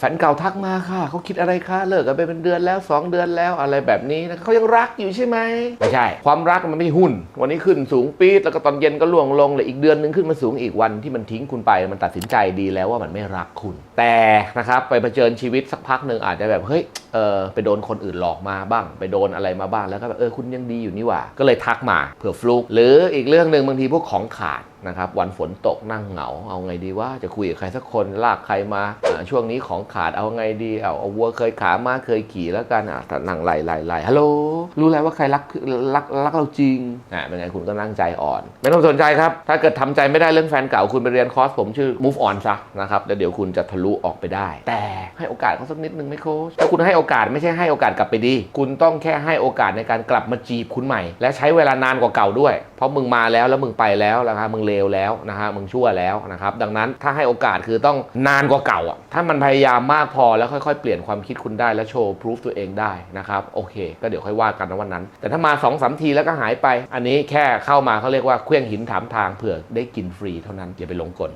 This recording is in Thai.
แฟนเก่าทักมาค่ะ เขาคิดอะไรคะ เลิกกันไปเป็นเดือนแล้ว 2 เดือนแล้วอะไรแบบนี้นะเขายังรักอยู่ใช่ไหมไม่ใช่ ความรักมันไม่ใช่หุ้น วันนี้ขึ้นสูงปี๊ดแล้วก็ตอนเย็นก็ล่วงลงเลยอีกเดือนนึงขึ้นมาสูงอีกวันที่มันทิ้งคุณไป มันตัดสินใจดีแล้วว่ามันไม่รักคุณ แต่นะครับไปเผชิญชีวิตสักพักหนึ่งอาจจะแบบเฮ้ยเออไปโดนคนอื่นหลอกมาบ้าง ไปโดนอะไรมาบ้างแล้วก็แบบเออคุณยังดีอยู่นี่หว่า ก็เลยทักมาเผื่อฟลุก หรืออีกเรื่องหนึ่งบางทีพวกของขาดนะครับวันฝนตกนั่งเหงา เอาไงดีว่าจะคุยกับใครสักคนลากใครมาช่วงนี้ของขาดเอาไงดีเอาเอาวัวเคยขามาเคยขี่แล้วกันอะแต่นั่งไล่ไล่ไล่ฮัลโหลรู้แล้วว่าใครรักรักรักเราจริงอะเป็นไงคุณก็นั่งใจอ่อน ไม่ต้องสนใจครับ ถ้าเกิดทำใจไม่ได้เรื่องแฟนเก่าคุณไปเรียนคอร์สผมชื่อ move on ซะนะครับแล้วเดี๋ยวคุณจะทะลุออกไปได้ แต่ให้โอกาสเขาสักนิดนึงไหมโค้ชถ้าคุณให้โอกาสไม่ใช่ให้โอกาสกลับไปดี คุณต้องแค่ให้โอกาสในการกลับมาจีบคุณใหม่ และใช้เวลานานกว่าเก่าด้วย เพราะมึงมาแล้วแล้วมึงไปแล้วนะครับมึงเลวแล้วนะฮะมึงชั่วแล้วนะครับดังนั้นถ้าให้โอกาสคือต้องนานกว่าเก่าอะถ้ามันพยายามมากพอแล้วค่อยๆ เปลี่ยนความคิดคุณได้และโชว์พิสูจตัวเองได้นะครับโอเค ก็เดี๋ยวค่อยว่ากันนะวันนั้น แต่ถ้ามา2อสทีแล้วก็หายไป อันนี้แค่เข้ามาเขาเรียกว่าเคลื่องหินถามทางเผื่อได้กินฟรีเท่านั้นอย่าไปหลงกล